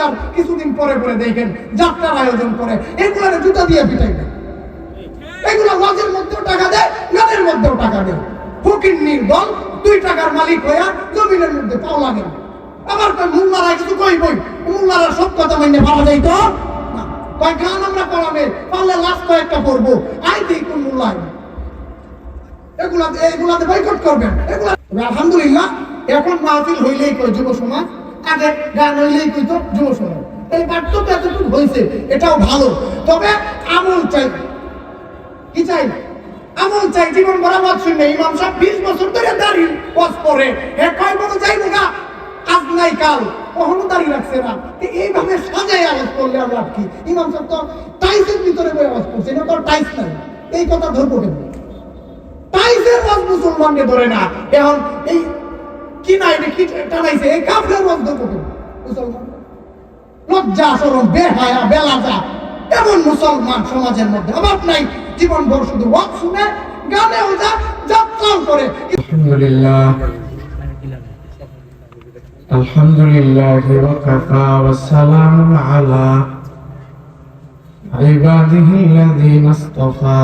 বাজার কিছুদিন পরে পরে দেখেন, যাত্রার আয়োজন করে। এগুলার জুতা দিয়ে পিটাইবে এগুলো লজের মধ্যেও টাকা দেয় গানের মধ্যেও টাকা দেয়। ফকির নির্দল, দুই টাকার মালিক হইয়া জমিনের মধ্যে পাও লাগে আবার কিছু কই সব কথা মাইনে পাওয়া যায় তো? কয়, গান আমরা পারলে লাস্ট কয়েকটা পড়ব। আই দিই কোন মুল্লা আইবে। এগুলা এগুলাতে বয়কট করবেন। এগুলা আলহামদুলিল্লাহ, এখন মাহফিল হইলেই কই যুব সমাজ আগে গান হইলেই কই তো যুব সমাজ এই পার্থক্য এতটুকু হয়েছে, এটাও ভালো। তবে আমল চাই। কি চাই? আমল চাই, জীবন মত শুনবে ইমাম সাহেব বিশ বছর ধরে দাঁড়ি পথ পরে হে কয় বড় যাইব না আজ নাই কাল। কখনো দাঁড়িয়ে রাখছে না। এইভাবে সাজাই আওয়াজ করলে আমরা কি? ইমাম সাহেব তো টাইসের ভিতরে বই আওয়াজ করছে, এটা তো আর টাইস নাই। এই কথা ধরবো কেন? টাইসের রস মুসলমানকে ধরে না। এখন এই কি নাই রে কি টানাইছে এই কাফের রস ধরবো কেন মুসলমান লজ্জা সরম বেহায়া বেলাজা এমন মুসলমান সমাজের মধ্যে অভাব নাই জীবন ভর শুধু ওয়াক শুনে গানেও যা যাত্রাও করে الحمد لله الحمد لله وكفى والسلام على عباده الذين اصطفى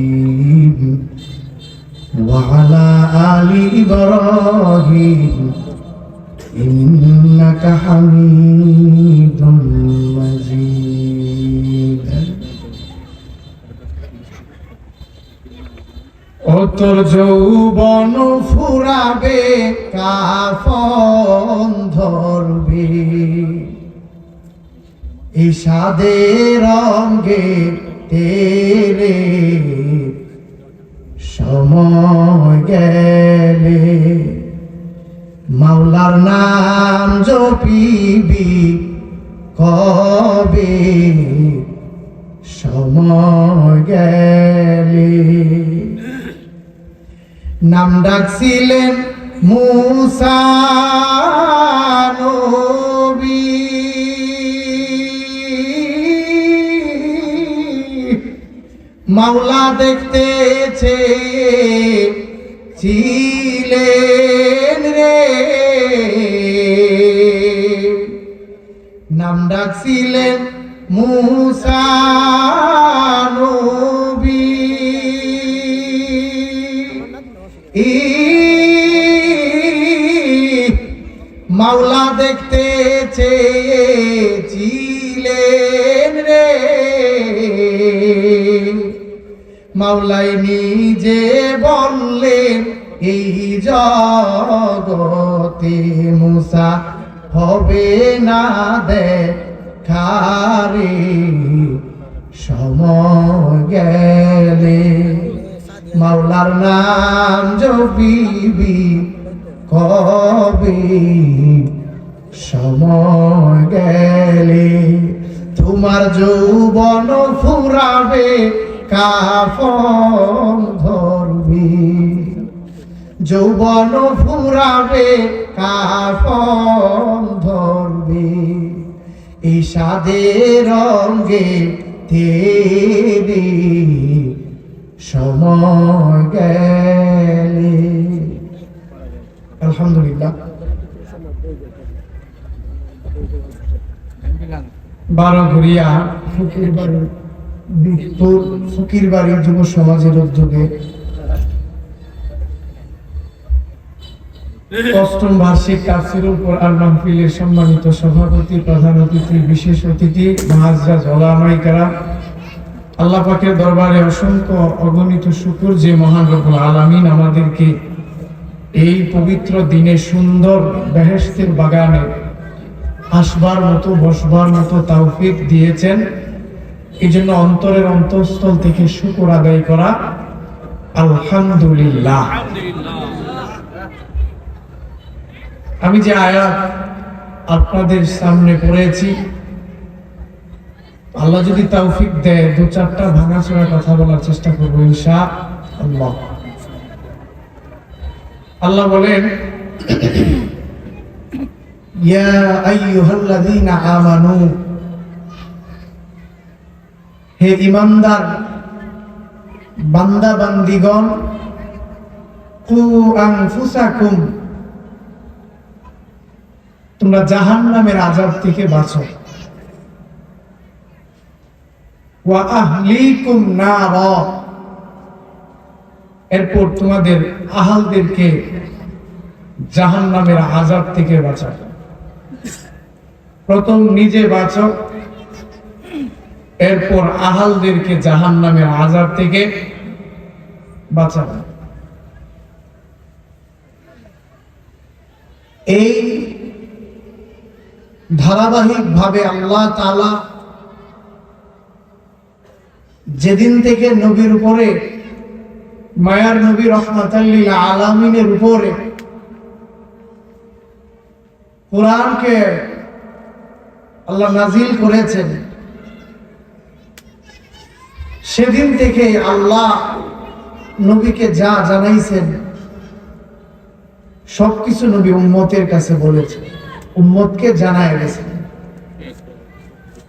إبراهيم وعلى آل إبراهيم إنك حميد مجيد ও তোর যৌবন ফুরাবে কাফন ধরবে ইসাদের রঙ্গে তেরে সময় গেলে। মাওলার নাম জপিবি কবে? সময় গেলে। নাম ডাকছিলেন মুসা মাওলা দেখতে ছিলেন রে। নাম ডাকছিলেন মুসা। মাওলাই নিজে বললেন, এই জগতে মুসা হবে না দেখারে, সময় গেলে। মাওলার নাম জপিবি, কবে সময় গেলে? তোমার যৌবন ফুরাবে কাফন ধরবি। যৌবন ফুরাবে, কাফন ধরবি। ইসাদের রঙ্গে তেরি সময় গেলে। আলহামদুলিল্লাহ। বারো ঘুরিয়া ফকির বাড়ির দিকপুর ফকির যুব সমাজের উদ্যোগে অষ্টম বার্ষিক মাহফিলের সম্মানিত সভাপতি, প্রধান অতিথি, বিশেষ অতিথি কারাম, আল্লাহ পাকের দরবারে অসংখ্য অগণিত শুকুর যে মহান রব্বুল আলামিন আমাদেরকে এই পবিত্র দিনে সুন্দর বেহেস্তের বাগানে আসবার মতো, বসবার মতো তৌফিক দিয়েছেন। এই জন্য অন্তরের অন্তঃস্থল থেকে শুকর আদায় করা আলহামদুলিল্লাহ। আমি যে আয়াত আপনাদের সামনে পড়েছি, আল্লাহ যদি তৌফিক দেয়, দু চারটা ভাঙাচোরা কথা বলার চেষ্টা করব ইনশা আল্লাহ। আল্লাহ বলেন, ইয়া আইয়ুহাল্লাযীনা আমানু হে ইমানদার বান্দা বান্দিগণ তোমরা জাহান্নামের আযাব থেকে বাঁচো। এরপর তোমাদের আহালদেরকে জাহান্নামের আযাব থেকে বাঁচাও। প্রথম নিজে বাঁচো এরপর আহালদেরকে জাহান্নামের আযাব থেকে বাঁচাও এই ধারাবাহিক ভাবে আল্লাহ তাআলা যেদিন থেকে নবীর উপরে, মায়ার নবী রহমাতাল্লিল আলামিনের উপরে কোরআনকে আল্লাহ নাজিল করেছেন সেদিন থেকে আল্লাহ নবীকে যা জানাইছেন, সবকিছু নবী উম্মতের কাছে বলেছেন উম্মতকে জানায় গেছেন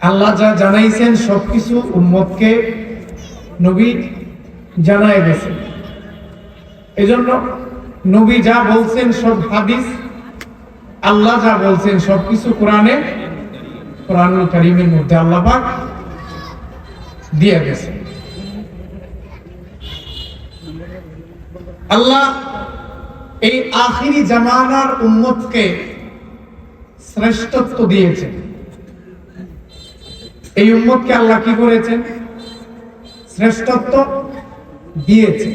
আল্লাহ যা জানাইছেন, সবকিছু উম্মতকে নবী জানায় গেছেন এজন্য নবী যা বলছেন, সব হাদিস আল্লাহ যা বলছেন, সবকিছু কোরআনে, কোরআনুল কারিমের মধ্যে আল্লাহ দিয়ে গেছে। আল্লাহ এই আখিরি জামানার উম্মতকে শ্রেষ্ঠত্ব দিয়েছেন। এই উম্মতকে আল্লাহ কি করেছেন? শ্রেষ্ঠত্ব দিয়েছে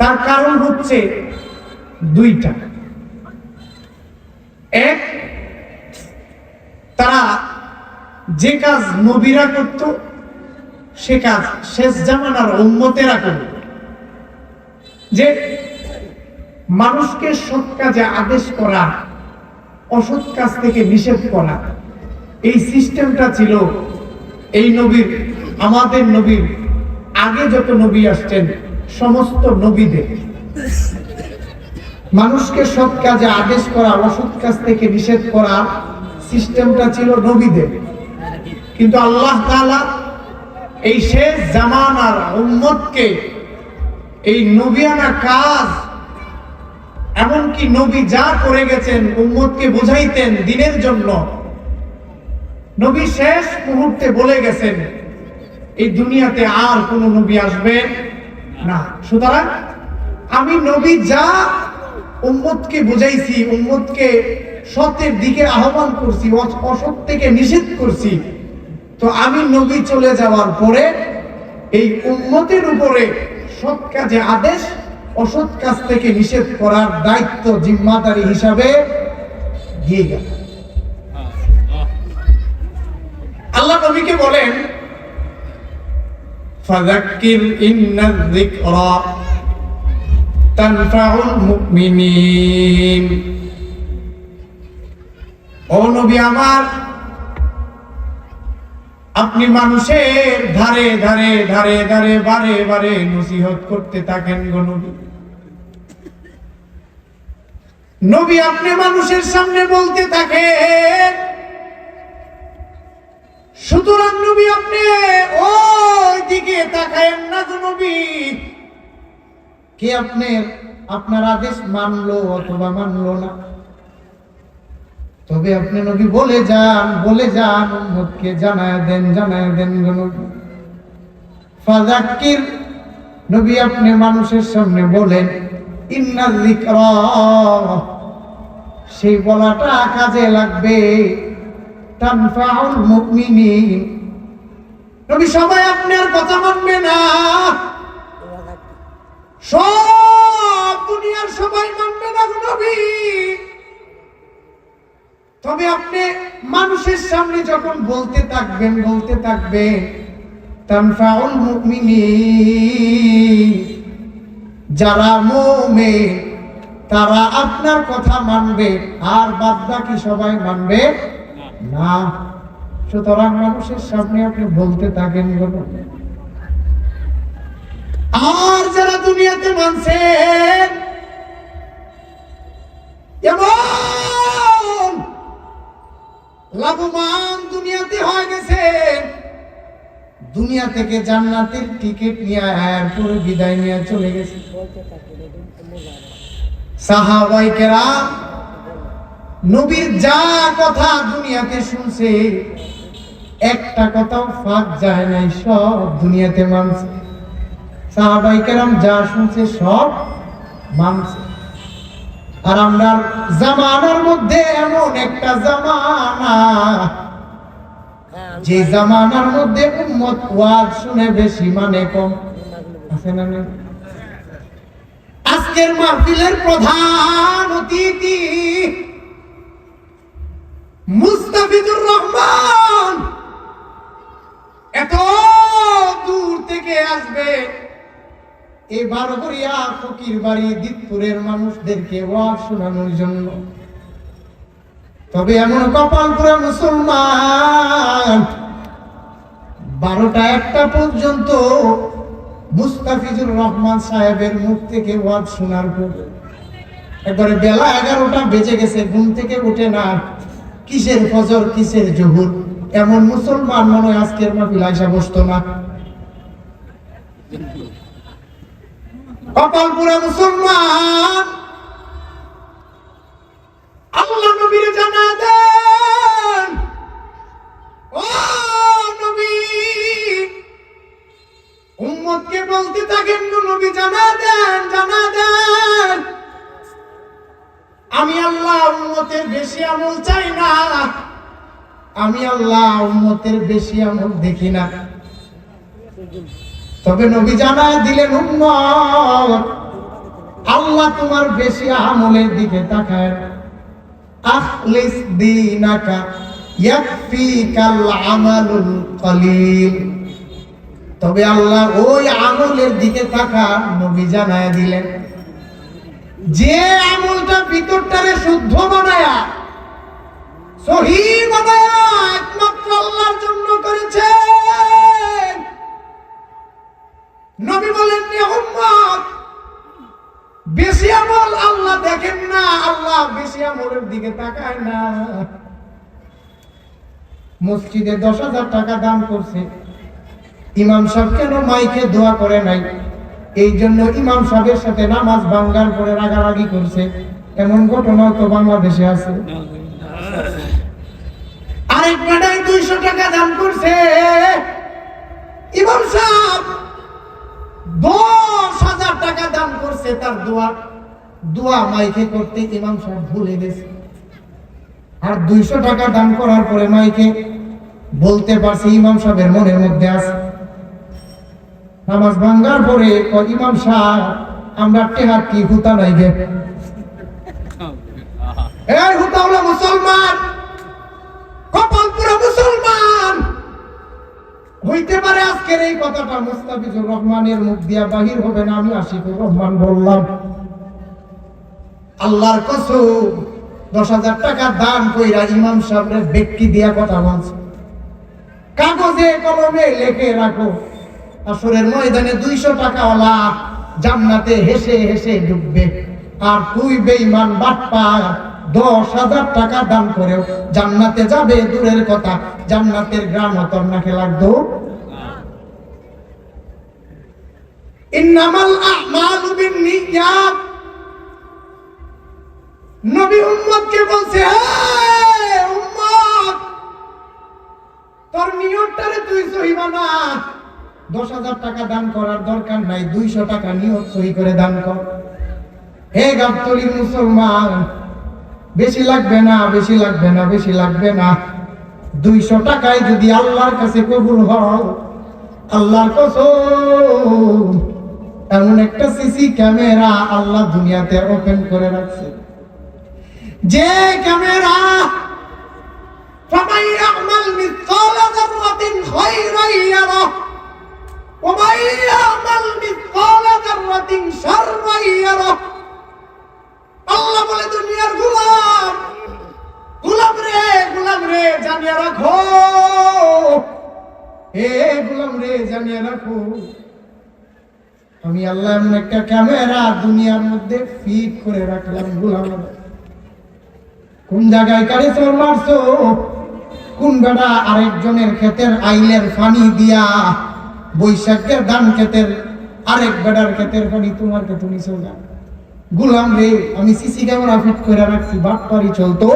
তার কারণ হচ্ছে দুইটা। এক, তারা যে কাজ নবীরা করত, সে কাজ শেষ জামানার উম্মতেরা করত। যে মানুষকে সৎ কাজে আদেশ করা, অসৎ কাজ থেকে নিষেধ করা, এই সিস্টেমটা ছিল এই নবীর, আমাদের নবীর, আগে যত নবী আসছেন, সমস্ত নবীদের। মানুষকে সৎ কাজে আদেশ করা, অসৎ কাজ থেকে নিষেধ করা সিস্টেমটা ছিল নবীদের। কিন্তু আল্লাহ তাআলা এই শেষ জামানার উম্মতকে এই নবিয়ানা কাজ, এমনকি নবী যা করে গেছেন, উম্মতকে বুঝাইতেন দিনের জন্য। নবী শেষ মুহূর্তে বলে গেছেন, এই দুনিয়াতে আর কোন নবী আসবে না। সুতরাং আমি নবী যা উম্মতকে বুঝাইছি, উম্মতকে সত্যের দিকে আহ্বান করছি, অস- অসৎ থেকে নিষেধ করছি, তো আমি নবী চলে যাওয়ার পরে এই উম্মতের উপরে সৎ কাজে আদেশ, অসৎ কাজ থেকে নিষেধ করার দায়িত্ব জিম্মাদারি হিসাবে দিয়ে গেল। আল্লাহ নবীকে বলেন, ফাযাক্কির ইন্নায যিকরা তানফাউল মুমিনিন। ও নবী আমার আপনি মানুষের ধারে ধারে ধারে ধারে, বারে বারে নসিহত করতে থাকেন গো নবী। আপনি মানুষের সামনে বলতে থাকে সুতরাং নবী আপনি ওই দিকে তাকায়েন না গো নবী। কে আপনি আপনার আদেশ মানলো অথবা মানলো না? তবে আপনি নবী বলে যান বলে যান, উম্মতকে জানায় দেন জানায় দেন ফাযাক্কির, নবী আপনি মানুষের সামনে বলেন, ইন্না যিকরা সেই বলাটা কাজে লাগবে। তানফাউল মুমিনিন। নবী সবাই আপনার কথা মানবে না। সব দুনিয়ার সবাই মানবে না নবী। তবে আপনি মানুষের সামনে যখন বলতে থাকবেন বলতে থাকবেন, তানফাউল মুমিনিন যারা মুমিন, তারা আপনার কথা মানবে, আর বাদ বাকি সবাই মানবে না। সুতরাং মানুষের সামনে আপনি বলতে থাকেন আর যারা দুনিয়াতে মানছেন, এমন লাভবান দুনিয়াতে হয়ে গেছে। দুনিয়া থেকে জান্নাতের টিকিট নিয়ে এরপরে বিদায় নিয়ে চলে গেছে। সাহাবাই কেরাম, নবীর যা কথা দুনিয়াতে শুনছে, একটা কথাও ফাঁক যায় নাই, সব দুনিয়াতে মানছে। সাহাবাই কেরাম যা শুনছে, সব মানছে। আর আমরা জামানার মধ্যে এমন একটা জামানা। যে জামানার মধ্যে উম্মত ওয়াজ শুনে বেশি মানে কম। আছে না না আজকের মাহফিলের প্রধান অতিথি এই বারবরিয়া ফকির বাড়ি দিতপুরের মানুষদেরকে ওয়াজ শোনানোর জন্য। তবে এমন কপাল পুরা মুসলমান, বারোটা একটা পর্যন্ত মুস্তাফিজুর রহমান সাহেবের মুখ থেকে ওয়াজ শোনার পর একবারে বেলা এগারোটা বেজে গেছে, ঘুম থেকে উঠে না। কিসের ফজর, কিসের জহুর? এমন মুসলমান মনে আজকের মাহফিল আইসা বসতো না। কপাল পুরা মুসলমান। আল্লাহ নবীর জানা দেন। ও নবী, উম্মতকে বলতে থাকেন নবী জানা দেন জানা দেন। আমি আল্লাহ উম্মতের বেশি আমল চাই না। আমি আল্লাহ উম্মতের বেশি আমল দেখি না। তবে নবী জানা দিলেন আল্লাহ তোমার বেশি আমলের দিকে তাকায়। আখলিস দীনাকা, ইয়াকফিকাল আমালুল কলিল তবে আল্লাহ ওই আমলের দিকে তাকা নবী জানায় দিলেন, যে আমলটা ভিতরটারে শুদ্ধ বানায়া, সহি বানায়া একমাত্র আল্লাহর জন্য করেছেন নবী বলেন বেশি আমল আল্লাহ দেখেন না, আল্লাহ বেশি আমলের দিকে তাকায় না। মসজিদে দশ হাজার টাকা দান করছে। ইমাম সাহেব কেন মাইকে দোয়া করে নাই? এই জন্য ইমাম সাহেবের সাথে নামাজ ভাঙ্গার পরে রাগারাগি করছে। এমন ঘটনা তো বাংলাদেশে আছে। আরেক বেটায় দুইশো টাকা দান করছে। ইমাম সাহেব দশ হাজার টাকা দান করছে তার দোয়া। দোয়া মাইকে করতে ইমাম সাহেব ভুলে গেছে। আর দুইশো টাকা দান করার পরে মাইকে বলতে পারছে ইমাম সাহেবের মনের মধ্যে আছে। নামাজ ভাঙ্গার পরে ইমাম সাহেব আমরা টেহার কি হুতা নাই গে? এই হুতা হলো মুসলমান। হইতে পারে আজকের এই কথাটা মুস্তাফিজুর রহমানের মুখ দিয়া বাহির হবে না, আমি আশিকুর রহমান বললাম। আল্লাহর কসম, দশ হাজার টাকা দান কইরা ইমাম সাহেবের ব্যক্তি দিয়া কথা বলছে। কাগজে, কলমে লেখে রাখো। আসরের ময়দানে দুইশো টাকাওয়ালা জান্নাতে হেসে হেসে ডুববে। আর তুই বেইমান বাটপা দশ হাজার টাকা দান করেও জান্নাতে যাবে, দূরের কথা। জান্নাতের গ্রাম তোর নাকে লাগতো। ইন্নামাল নবী উম্মতকে বলছে হে উম্মত, তোর তুই সহি বানা। দশ হাজার টাকা দান করার দরকার নাই, দুইশো টাকা নিয়ত সহি করে দান কর। হে গাবতলির মুসলমান বেশি লাগবে না বেশি লাগবে না বেশি লাগবে না দুইশো টাকায় যদি আল্লাহর কাছে কবুল হও আল্লাহর কসম এমন একটা সিসি ক্যামেরা আল্লাহ দুনিয়াতে ওপেন করে রাখছে যে ক্যামেরা فمن يعمل مثقال ذرة خيرا يره ومن يعمل مثقال ذرة شرا يره আল্লাহ বলে দুনিয়ার গোলাম। গোলাম রে গোলাম রে রাখো। হে গোলাম রে রাখো। আমি আল্লাহ এমন একটা ক্যামেরা দুনিয়ার মধ্যে ফিট করে রাখলাম গোলাম। কোন জায়গায় কারে মারছো? কোন বেড়া আরেকজনের ক্ষেতের আইলের ফানি দিয়া বৈশাখের ধান ক্ষেতের আরেক বেড়ার ক্ষেতের ফানি তোমার ক্ষেতে নিছো না? গুলাম রে আমি সিসি ক্যামেরা ফিট করে রাখছি বাট পারি চলতো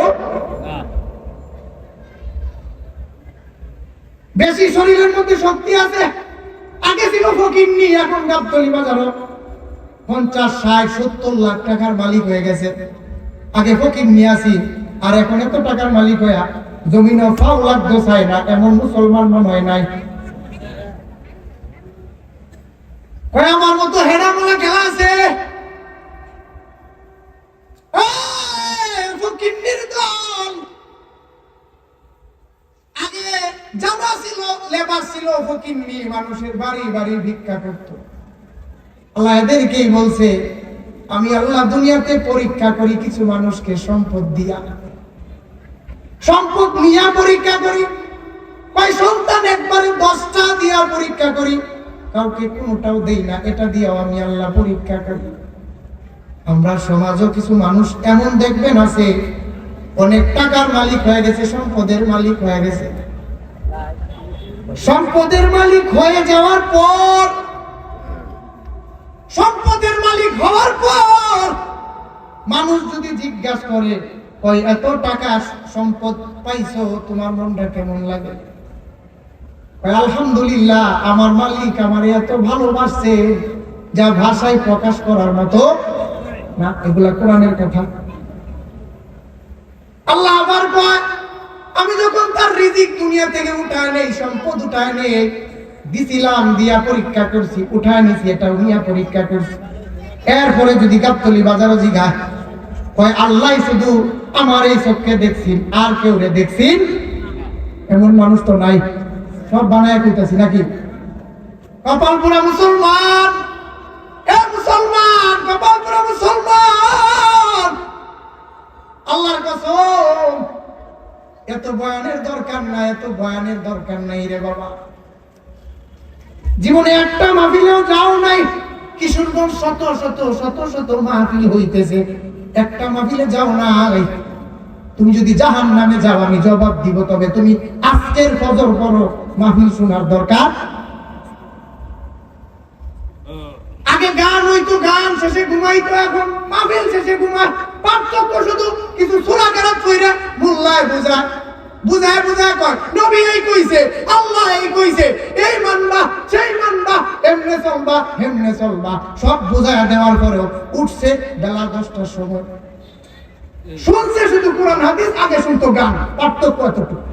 বেশি শরীরের মধ্যে শক্তি আছে। আগে ছিল ফকিন্নি এখন গাবতলি বাজারও। পঞ্চাশ ষাট সত্তর লাখ টাকার মালিক হয়ে গেছে। আগে ফকির নিয়ে আসি আর এখন এত টাকার মালিক হইয়া জমিনও ফাও লাখ দোষায় না এমন মুসলমান মনে হয় নাই। আমার মতো হেডা মোলা খেলা আছে এই, ফকিন্নির দল আগে জামা ছিল লেবাস ছিল ফকিন্নি মানুষের বাড়ি বাড়ি ভিক্ষা করতো। আল্লাহ এদেরকেই বলছে, আমি আল্লাহ দুনিয়াতে পরীক্ষা করি কিছু মানুষকে সম্পদ দিয়া। সম্পদ নিয়া পরীক্ষা করি, কয় সন্তান একবারে দশটা দিয়া পরীক্ষা করি, কাউকে কোনোটাও দেই না, এটা দিয়েও আমি আল্লাহ পরীক্ষা করি। আমরা সমাজও কিছু মানুষ এমন দেখবেন আছে, অনেক টাকার মালিক হয়ে গেছে, সম্পদের মালিক হয়ে গেছে। সম্পদের মালিক হয়ে যাওয়ার পর, সম্পদের মালিক হওয়ার পর মানুষ যদি জিজ্ঞাসা করে ওই এত টাকা সম্পদ পাইছো, তোমার মনটা কেমন লাগে? আলহামদুলিল্লাহ, আমার মালিক আমার এত ভালোবাসছে, যা ভাষায় প্রকাশ করার মতো। না, এগুলা কোরআনের কথা। আল্লাহ আবার কয় আমি যখন তার রিজিক দুনিয়া থেকে উঠায় নেই, সম্পদ উঠায় নেই, দিছিলাম দিয়া পরীক্ষা করছি, উঠায় নিছি, এটা নিয়া পরীক্ষা করছি। এরপরে যদি গাবতলি বাজারও জিগা কয়, আল্লাহ শুধু আমার এই চোখকে দেখছেন, আর কেউ রে দেখছেন? এমন মানুষ তো নাই। সব বানায় কইতাছি নাকি? কপালপুরা মুসলমান! এ মুসলমান, কপালপুরা মুসলমান! আল্লাহর কসম! এত বয়ানের দরকার নাই এত বয়ানের দরকার নাই রে বাবা। জীবনে একটা মাহফিলেও যাও নাই। কিশোরগঞ্জ শত শত শত শত মাহফিল হইতেছে। একটা মাহফিলে যাও নাই। তুমি যদি জাহান নামে যাও, আমি জবাব দিব, তবে তুমি আজকের ফজর পড়ো, মাহফিল শোনার দরকার? আগে গান হইতো, গান শেষে ঘুমাইতো, এখন মাহফিল শেষে ঘুমায়। পার্থক্য শুধু কিছু সুরা কেরাত কইরা মোল্লায় বুঝায়। বুঝায় বুঝায় কর নবী এই কইছে, আল্লাহ এই কইছে, এই মানবা, সেই মানবা এমনে চলবা, হেমনে চলবা। সব বুঝায় দেওয়ার পরেও উঠছে বেলা দশটার সময়। শুনছে শুধু কোরআন, হাদিস, আগে শুনতো গান, পার্থক্য এতটুকু।